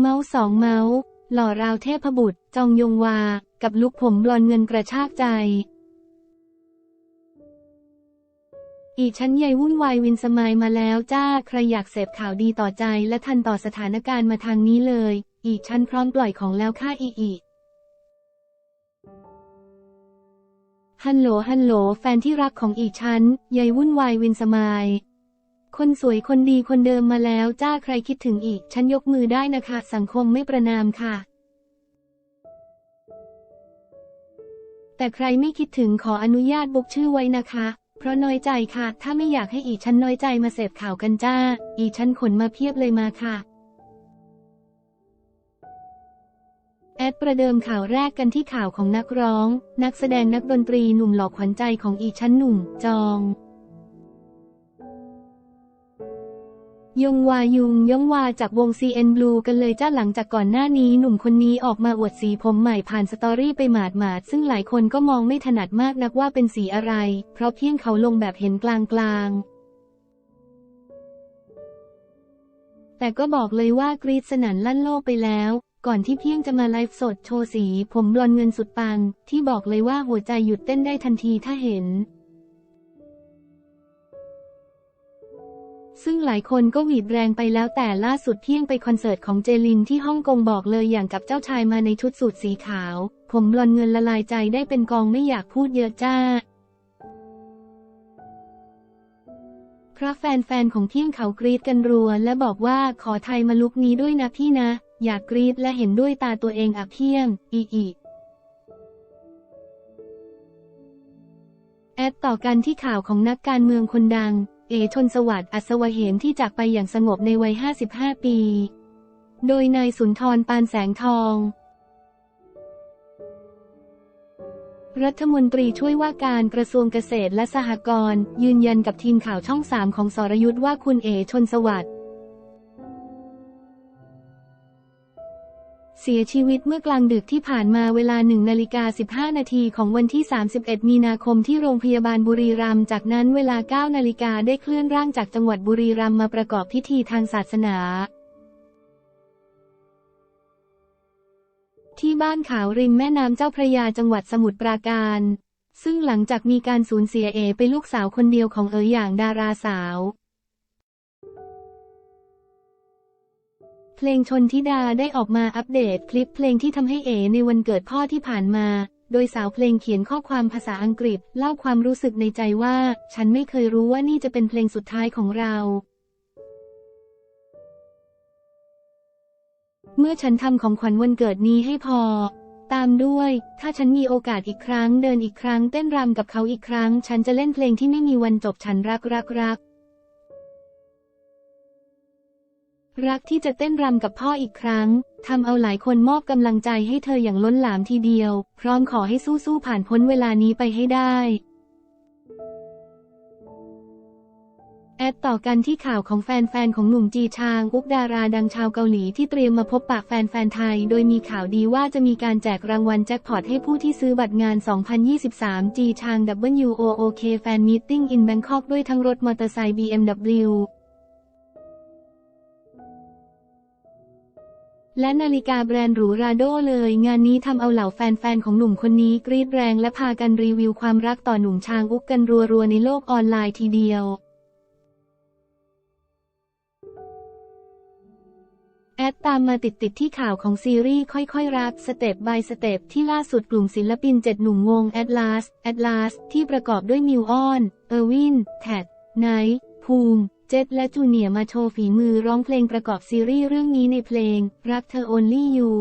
เมาส์สองเมาส์หล่อราวเทพบุตร จองยงวา กับลุกผมบลอนเงินกระชากใจ อีชั้นใหญ่วุ่นวายวินสมายมาแล้วจ้า ใครอยากเสพข่าวดีต่อใจและทันต่อสถานการณ์มาทางนี้เลย อีชั้นพร้อมปล่อยของแล้วค่าอีอีฮัลโหลฮัลโหลแฟนที่รักของอีชั้นยายวุ่นวายวินสมาย คนสวยคนดีคนเดิมมาแล้วจ้าใครคิดถึงอีก ฉันยกมือได้นะคะ สังคมไม่ประนามค่ะ แต่ใครไม่คิดถึงขออนุญาตบุกชื่อไว้นะคะ เพราะน้อยใจค่ะ ถ้าไม่อยากให้อีฉันน้อยใจมาเสพข่าวกันจ้า อีฉันขนมาเพียบเลยมาค่ะ แอดประเดิมข่าวแรกกันที่ข่าวของนักร้อง นักแสดงนักดนตรีหนุ่มหล่อขวัญใจของอีกชั้นหนุ่มจอง ยงวายุงยงวาจากวง CN Blue กันเลยจ้าหลังจากก่อนหน้านี้หนุ่มคนนี้ออกมาอวดสีผมใหม่ผ่านสตอรี่ไปหมาดหมาดๆซึ่งหลายคนก็มองไม่ถนัดมากนักว่าเป็นสีอะไร เพราะเพียงเขาลงแบบเห็นกลางกลางๆแต่ก็บอกเลยว่ากรีดสนั่นลั่นโลกไปแล้ว ก่อนที่เพียงจะมาไลฟ์สดโชว์สี ผมบลอนเงินสุดปังที่บอกเลยว่าหัวใจหยุดเต้นได้ทันทีถ้าเห็น ซึ่งหลายคนก็หวีดแรงไปแล้วแต่ล่าสุดเที่ยงไปคอนเสิร์ตของเจลินที่ฮ่องกงบอกเลยอย่างกับเจ้าชายมาในชุดสูทสีขาว ผมบลอนเงินละลายใจได้เป็นกองไม่อยากพูดเยอะจ้าเพราะแฟนๆของเที่ยงเขากรีดกันรัว และบอกว่าขอไทยมาลุกนี้ด้วยนะพี่นะ อยากกรีดและเห็นด้วยตาตัวเองอะเพียง อีอีแอดต่อกันที่ข่าวของนักการเมืองคนดัง เอชนสวัสดิ์อัศวเหมที่จากไปอย่างสงบในวัย 55 ปี โดยนายสุนทรปานแสงทอง รัฐมนตรีช่วยว่าการกระทรวงเกษตรและสหกรณ์ยืนยันกับทีมข่าวช่องสามของสรยุทธ์ว่าคุณเอชนสวัสดิ์ สียชีวิตเมื่อกลางดึกที่ผ่านมาเวลา1นาฬิกา15 นาทีของวันที่ 31 มีนาคมที่โรงพยาบาลบุรีรัมย์ จากนั้นเวลา 9 นาฬิกาได้เคลื่อนร่างจากจังหวัดบุรีรัมย์มาประกอบพิธีทางศาสนา ที่บ้านขาวริมแม่น้ำเจ้าพระยาจังหวัดสมุทรปราการ ซึ่งหลังจากมีการสูญเสียเอไปลูกสาวคนเดียวของเอ๋อย่างดาราสาว เพลงชนทิดาได้ออกมาอัปเดตคลิปเพลงที่ทำให้เอในวันเกิดพ่อที่ผ่านมา โดยสาวเพลงเขียนข้อความภาษาอังกฤษเล่าความรู้สึกในใจว่า ฉันไม่เคยรู้ว่านี่จะเป็นเพลงสุดท้ายของเรา เมื่อฉันทำของขวัญวันเกิดนี้ให้พอ ตามด้วย ถ้าฉันมีโอกาสอีกครั้งเดินอีกครั้งเต้นรำกับเขาอีกครั้ง ฉันจะเล่นเพลงที่ไม่มีวันจบฉันรักรักรัก รักที่จะเต้นรำกับพ่ออีกครั้งทำเอาหลายคนมอบกำลังใจให้เธออย่างล้นหลามทีเดียว พร้อมขอให้สู้ๆผ่านพ้นเวลานี้ไปให้ได้ แอดต่อกันที่ข่าวของแฟนๆ ของหนุ่มจีชาง อุกดาราดังชาวเกาหลีที่เตรียมมาพบปากแฟนๆ ไทย โดยมีข่าวดีว่าจะมีการแจกรางวัลแจ็คพอตให้ผู้ที่ซื้อบัตรงาน 2023 จีชาง WOOK Fan Meeting in Bangkok ด้วยทั้งรถมอเตอร์ไซค์ BMW และนาฬิกาแบรนด์หรูราโดเลย งานนี้ทำเอาเหล่าแฟนๆ ของหนุ่มคนนี้กรีดแรงและพากันรีวิวความรักต่อหนุ่มชางอุกกันรัวๆ ในโลกออนไลน์ทีเดียว แอดตามมาติดๆที่ข่าวของซีรีส์ค่อยๆ รักสเต็ป by สเต็ปที่ล่าสุดกลุ่มศิลปินเจ็ดหนุ่มวง Atlas Atlas ที่ประกอบด้วยมิวออน เออร์วิน แท็ดไนท์ภูมิ เจษและจูเนียมาโชว์ฝีมือร้องเพลงประกอบซีรีส์เรื่องนี้ในเพลง รักเธอ only you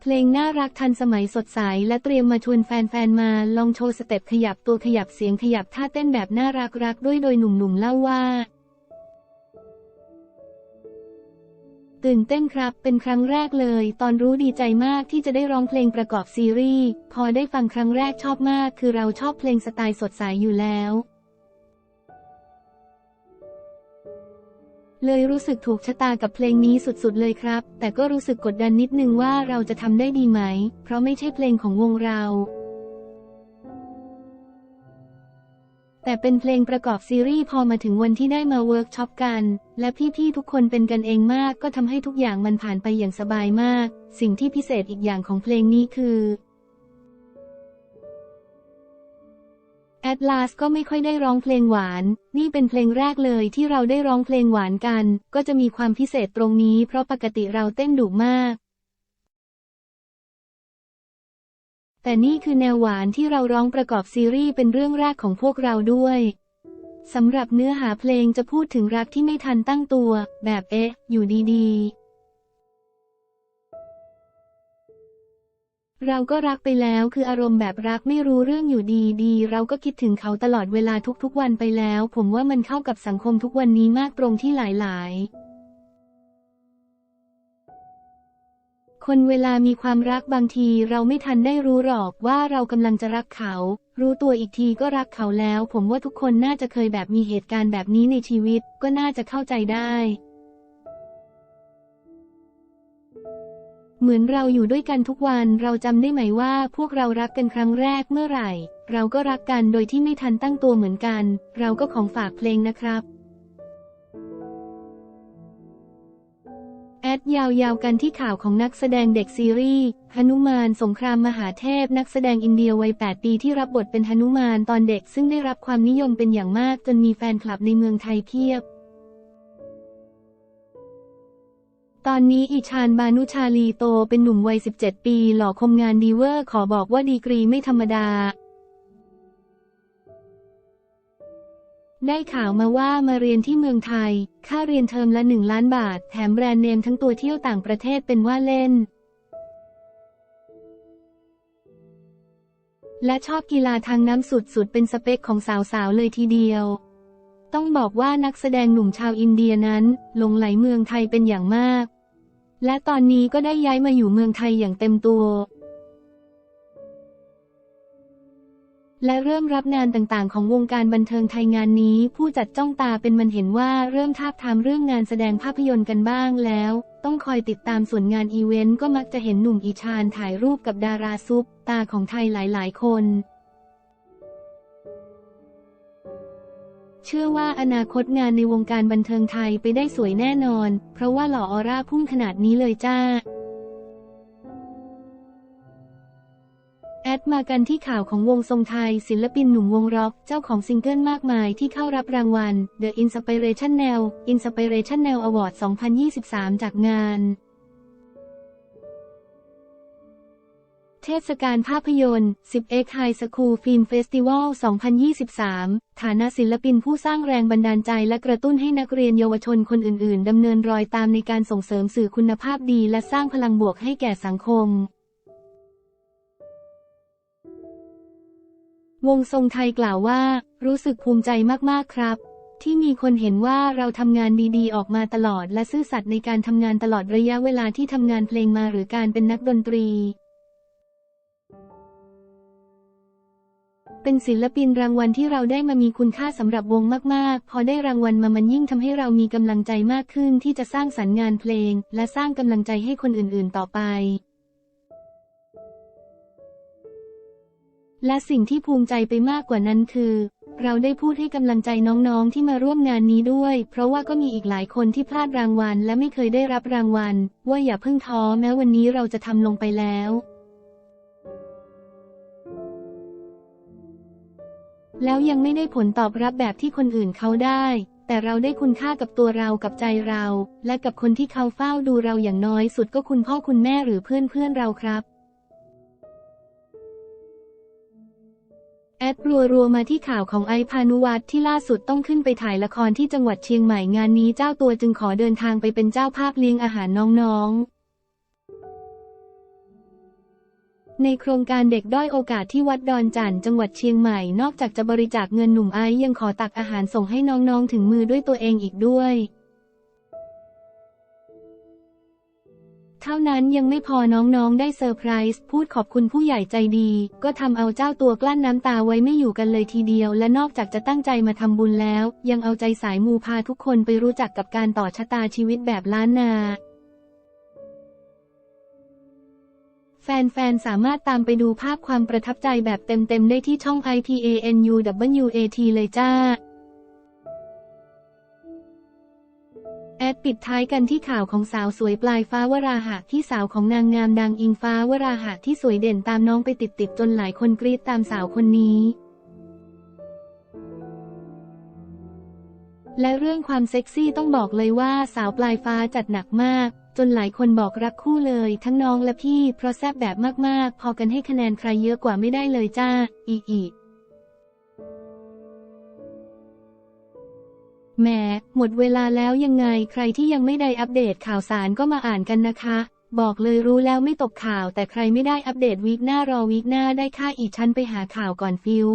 เพลงน่ารักทันสมัยสดใสและเตรียมมาชวนแฟน ๆ มาลองโชว์สเต็ปขยับตัวขยับเสียงขยับท่าเต้นแบบน่ารักรักๆด้วยโดยหนุ่มๆเล่าว่า ตื่นเต้นครับ เป็นครั้งแรกเลย ตอนรู้ดีใจมากที่จะได้ร้องเพลงประกอบซีรีส์ พอได้ฟังครั้งแรกชอบมาก คือเราชอบเพลงสไตล์สดใสอยู่แล้ว เลยรู้สึกถูกชะตากับเพลงนี้สุดๆเลยครับ แต่ก็รู้สึกกดดันนิดนึงว่าเราจะทำได้ดีไหม เพราะไม่ใช่เพลงของวงเรา แต่เป็นเพลงประกอบซีรีส์พอมาถึงวันที่ได้มาเวิร์กช็อปกัน และพี่ๆทุกคนเป็นกันเองมาก ก็ทำให้ทุกอย่างมันผ่านไปอย่างสบายมาก สิ่งที่พิเศษอีกอย่างของเพลงนี้คือแอดลาสก็ไม่ค่อยได้ร้องเพลงหวาน นี่เป็นเพลงแรกเลยที่เราได้ร้องเพลงหวานกัน ก็จะมีความพิเศษตรงนี้เพราะปกติเราเต้นดุมาก แต่นี่คือแนวหวานที่เราร้องประกอบซีรีส์เป็นเรื่องแรกของพวกเราด้วยสำหรับเนื้อหาเพลงจะพูดถึงรักที่ไม่ทันตั้งตัว แบบเอ๊ะ อยู่ดีๆ เราก็รักไปแล้วคืออารมณ์แบบรักไม่รู้เรื่องอยู่ดีๆ เราก็คิดถึงเขาตลอดเวลาทุกๆวันไปแล้ว ผมว่ามันเข้ากับสังคมทุกวันนี้มากตรงที่หลายๆ คนเวลามีความรักบางทีเราไม่ทันได้รู้หรอกว่าเรากำลังจะรักเขา รู้ตัวอีกทีก็รักเขาแล้ว ผมว่าทุกคนน่าจะเคยแบบมีเหตุการณ์แบบนี้ในชีวิต ก็น่าจะเข้าใจได้ เหมือนเราอยู่ด้วยกันทุกวัน เราจำได้ไหมว่าพวกเรารักกันครั้งแรกเมื่อไหร่ เราก็รักกันโดยที่ไม่ทันตั้งตัวเหมือนกัน เราก็ของฝากเพลงนะครับ แอดยาวๆกันที่ข่าวของนักแสดงเด็กซีรีส์หนุมานสงครามมหาเทพ นักแสดงอินเดียวัย 8 ปีที่รับบทเป็นหนุมานตอนเด็กซึ่งได้รับความนิยมเป็นอย่างมากจนมีแฟนคลับในเมืองไทยเพียบ ตอนนี้อิชานบานุชาลีโตเป็นหนุ่มวัย 17 ปี หล่อคมงานดีเวอร์ขอบอกว่าดีกรีไม่ธรรมดา ได้ข่าวมาว่ามาเรียนที่เมืองไทย ค่าเรียนเทอมละ1ล้านบาท แถมแบรนด์เนมทั้งตัวเที่ยวต่างประเทศเป็นว่าเล่น และชอบกีฬาทางน้ำสุดๆ เป็นสเปคของสาวๆ เลยทีเดียว ต้องบอกว่านักแสดงหนุ่มชาวอินเดียนั้นหลงไหลเมืองไทยเป็นอย่างมาก และตอนนี้ก็ได้ย้ายมาอยู่เมืองไทยอย่างเต็มตัว และเริ่มรับงานต่างๆ ของวงการบันเทิงไทยงานนี้ ผู้จัดจ้องตาเป็นมันเห็นว่าเริ่มทาบทามเรื่องงานแสดงภาพยนตร์กันบ้างแล้ว ต้องคอยติดตามส่วนงานอีเวนต์ก็มักจะเห็นหนุ่มอีชานถ่ายรูปกับดาราซุป ตาของไทยหลายๆ คน เชื่อว่าอนาคตงานในวงการบันเทิงไทยไปได้สวยแน่นอน เพราะว่าหล่อออร่าพุ่งขนาดนี้เลยจ้า แอดมากันที่ข่าวของวงทรงไทย ศิลปินหนุ่มวงร็อก เจ้าของซิงเกิลมากมายที่เข้ารับรางวัล The Inspiration Now Inspiration Now Award 2023 จากงาน เทศกาลภาพยนตร์ 10X High School Film Festival 2023 ฐานะศิลปินผู้สร้างแรงบันดาลใจและกระตุ้นให้นักเรียนเยาวชนคนอื่น ๆดำเนินรอยตามในการส่งเสริมสื่อคุณภาพดี และสร้างพลังบวกให้แก่สังคม วงทรงไทยกล่าวว่า รู้สึกภูมิใจมากๆครับ ที่มีคนเห็นว่าเราทำงานดีๆ ออกมาตลอด และซื่อสัตย์ในการทำงานตลอดระยะเวลาที่ทำงานเพลงมาหรือการเป็นนักดนตรี เป็นศิลปินรางวัลที่เราได้มามีคุณค่าสำหรับวงมากๆ พอได้รางวัลมามันยิ่งทำให้เรามีกำลังใจมากขึ้นที่จะสร้างสรรค์งานเพลง และสร้างกำลังใจให้คนอื่นๆ ต่อไป และสิ่งที่ภูมิใจไปมากกว่านั้นคือ เราได้พูดให้กำลังใจน้องๆที่มาร่วมงานนี้ด้วย เพราะว่าก็มีอีกหลายคนที่พลาดรางวัล และไม่เคยได้รับรางวัล ว่าอย่าเพิ่งท้อแม้วันนี้เราจะทำลงไปแล้ว แล้วยังไม่ได้ผลตอบรับแบบที่คนอื่นเขาได้ แต่เราได้คุณค่ากับตัวเรากับใจเรา และกับคนที่เขาเฝ้าดูเราอย่างน้อยสุดก็คุณพ่อคุณแม่หรือเพื่อนเพื่อนเราครับ แอดรัวรัวๆมาที่ข่าวของไอพานุวัตรที่ล่าสุดต้องขึ้นไปถ่ายละครที่จังหวัดเชียงใหม่งานนี้เจ้าตัวจึงขอเดินทางไปเป็นเจ้าภาพเลี้ยงอาหารน้องๆ ในโครงการเด็กด้อยโอกาสที่วัดดอนจันทร์จังหวัดเชียงใหม่ นอกจากจะบริจาคเงินหนุ่มไอซ์ยังขอตักอาหารส่งให้น้องๆถึงมือด้วยตัวเองอีกด้วย เท่านั้นยังไม่พอน้องๆ ได้เซอร์ไพรส์พูดขอบคุณผู้ใหญ่ใจดี ก็ทำเอาเจ้าตัวกลั้นน้ำตาไว้ไม่อยู่กันเลยทีเดียว และนอกจากจะตั้งใจมาทำบุญแล้ว ยังเอาใจสายมูพาทุกคนไปรู้จักกับการต่อชะตาชีวิตแบบล้านนาแฟนๆ สามารถตามไปดูภาพความประทับใจแบบเต็มๆ ได้ที่ช่อง IPANUWAT เลยจ้า แอดปิดท้ายกันที่ข่าวของสาวสวยปลายฟ้าวราหะที่สาวของนางงามดังอิงฟ้าวราหะที่สวยเด่นตามน้องไปติดๆจนหลายคนกรี๊ดตามสาวคนนี้ และเรื่องความเซ็กซี่ต้องบอกเลยว่าสาวปลายฟ้าจัดหนักมาก จนหลายคนบอกรักคู่เลย ทั้งน้องและพี่เพราะแซบแบบมากๆ พอกันให้คะแนนใครเยอะกว่าไม่ได้เลยจ้า อีอี แหมหมดเวลาแล้วยังไงใครที่ยังไม่ได้อัปเดตข่าวสารก็มาอ่านกันนะคะ บอกเลยรู้แล้วไม่ตกข่าวแต่ใครไม่ได้อัปเดตวีคหน้ารอวีคหน้าได้ค่าอีกชั้นไปหาข่าวก่อนฟิว